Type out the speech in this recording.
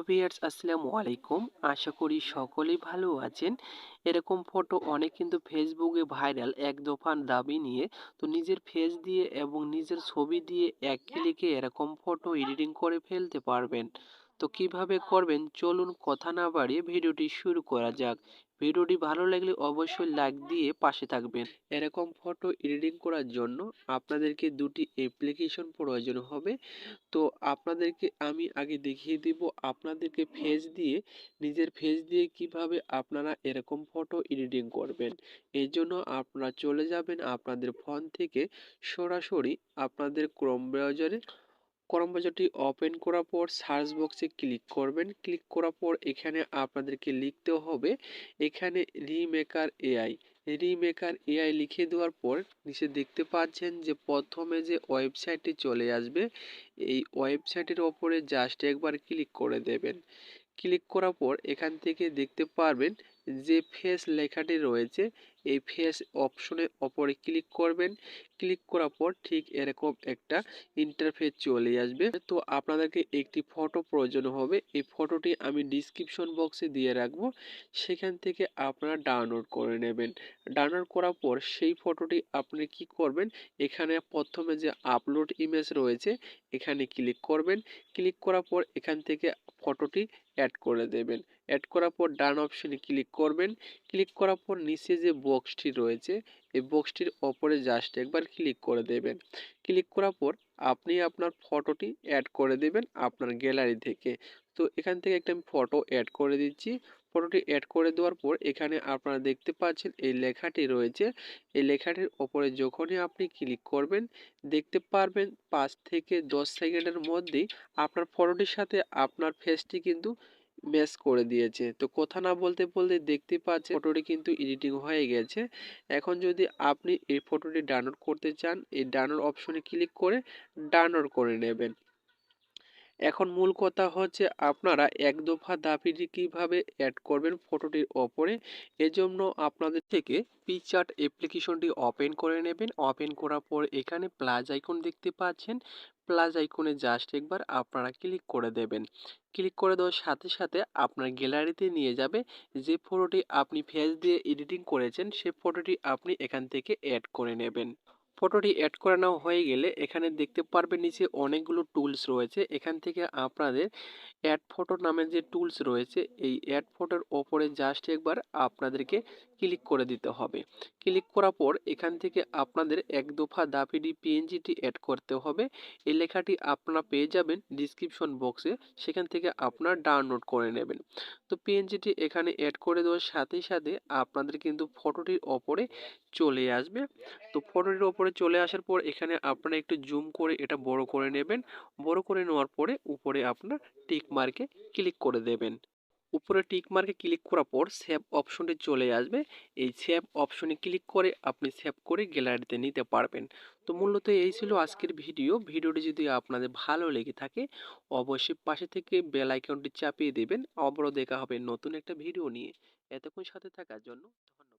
Hello viewers আসসালামু আলাইকুম। আশা করি সকলেই ভালো আছেন। এরকম ফটো অনেক কিন্তু ফেসবুকে ভাইরাল এক দফান দাবি নিয়ে। তো নিজের ফেস দিয়ে এবং নিজের ছবি দিয়ে এক ক্লিকে এরকম ফটো এডিটিং করে ফেলতে পারবেন। তো কীভাবে করবেন? চলুন কথা না বাড়িয়ে ভিডিওটি শুরু করা যাক। ভিডিওটি ভালো লাগলে অবশ্যই লাইক দিয়ে পাশে থাকবেন। এরকম ফটো এডিটিং করার জন্য আপনাদেরকে দুটি অ্যাপ্লিকেশন প্রয়োজন হবে। তো আপনাদেরকে আমি আগে দেখিয়ে দিব আপনাদেরকে ফেস দিয়ে, নিজের ফেস দিয়ে কীভাবে আপনারা এরকম ফটো এডিটিং করবেন। এই জন্য আপনারা চলে যাবেন আপনাদের ফোন থেকে সরাসরি আপনাদের ক্রোম ব্রাউজারে ক্রোম ব্রাউজারটি ওপেন করার পর সার্চ বক্সে ক্লিক করবেন। ক্লিক করার পর এখানে আপনাদেরকে লিখতে হবে, এখানে রিমেকার এআই রিমেকার এআই লিখে দেওয়ার পর নিচে দেখতে পাচ্ছেন যে প্রথমে যে ওয়েবসাইটটি চলে আসবে, এই ওয়েবসাইটের ওপরে জাস্ট একবার ক্লিক করে দেবেন। ক্লিক করার পর এখান থেকে দেখতে পারবেন যে ফেস লেখাটি রয়েছে এই ফেস অপশনের ওপরে ক্লিক করবেন। ক্লিক করার পর ঠিক এরকম একটা ইন্টারফেস চলে আসবে। তো আপনাদেরকে একটি ফটো প্রয়োজন হবে। এই ফটোটি আমি ডিসক্রিপশন বক্সে দিয়ে রাখব। সেখান থেকে আপনারা ডাউনলোড করে নেবেন। ডাউনলোড করার পর সেই ফটোটি আপনি কি করবেন? এখানে প্রথমে যে আপলোড ইমেজ রয়েছে, এখানে ক্লিক করবেন। ক্লিক করার পর এখান থেকে ফটোটি অ্যাড করে দেবেন। অ্যাড করার পর ডান অপশনে ক্লিক করবেন। ক্লিক করার পর নিচে যে বক্সটি রয়েছে। এই বক্সটির ওপরে জাস্ট একবার ক্লিক করে দেবেন। ক্লিক করার পর আপনি আপনার ফটোটি অ্যাড করে দেবেন আপনার গ্যালারি থেকে। তো এখান থেকে একটা আমি ফটো অ্যাড করে দিচ্ছি। ফটোটি অ্যাড করে দেওয়ার পর এখানে আপনারা দেখতে পাচ্ছেন এই লেখাটি রয়েছে। এই লেখাটির ওপরে যখনই আপনি ক্লিক করবেন, দেখতে পারবেন পাঁচ থেকে দশ সেকেন্ডের মধ্যেই আপনার ফটোটির সাথে আপনার ফেসটি কিন্তু ম্যাচ করে দিয়েছে। তো কথা না বলতে বলতে দেখতে পাচ্ছেন ফটোটি কিন্তু এডিটিং হয়ে গেছে। এখন যদি আপনি এই ফটোটি ডাউনলোড করতে চান, এই ডাউনলোড অপশনে ক্লিক করে ডাউনলোড করে নেবেন। এখন মূল কথা হচ্ছে আপনারা এক দফা দাবিটি কীভাবে অ্যাড করবেন ফটোটির ওপরে, এজন্য আপনাদের থেকে পিচার্ট অ্যাপ্লিকেশনটি ওপেন করে নেবেন। ওপেন করার পর এখানে প্লাস আইকন দেখতে পাচ্ছেন। প্লাস আইকনে জাস্ট একবার আপনারা ক্লিক করে দেবেন। ক্লিক করে দেওয়ার সাথে সাথে আপনার গ্যালারিতে নিয়ে যাবে যে ফটোটি আপনি ফেস দিয়ে এডিটিং করেছেন, সে ফটোটি আপনি এখান থেকে অ্যাড করে নেবেন। ফটোটি অ্যাড করে নেওয়া হয়ে গেলে এখানে দেখতে পারবেন নিচে অনেকগুলো টুলস রয়েছে। এখান থেকে আপনাদের অ্যাড ফটো নামের যে টুলস রয়েছে, এই অ্যাড ফটোর ওপরে জাস্ট একবার আপনাদেরকে ক্লিক করে দিতে হবে। ক্লিক করার পর এখান থেকে আপনাদের এক দফা দাপিডি পিএনজিটি অ্যাড করতে হবে। এই লেখাটি আপনারা পেয়ে যাবেন ডিসক্রিপশন বক্সে সেখান থেকে আপনারা ডাউনলোড করে নেবেন। তো পিএনজিটি এখানে অ্যাড করে দেওয়ার সাথে সাথে আপনাদের কিন্তু ফটোটির ওপরে চলে আসবে। তো ফটোটির ওপরে চলে আসার পর এখানে আপনারা একটু জুম করে এটা বড় করে নেবেন। বড় করে নেওয়ার পরে উপরে আপনার টিক মার্কে ক্লিক করে দেবেন। উপরে টিক মার্কে ক্লিক করার পর সেভ অপশনটি চলে আসবে। এই সেভ অপশনে ক্লিক করে আপনি সেভ করে গ্যালারিতে নিতে পারবেন। তো মূলত এই ছিল আজকের ভিডিও। ভিডিওটি যদি আপনাদের ভালো লেগে থাকে, অবশ্যই পাশে থেকে বেল আইকনটি চাপিয়ে দেবেন। আবারও দেখা হবে নতুন একটা ভিডিও নিয়ে। এতক্ষণ সাথে থাকার জন্য ধন্যবাদ।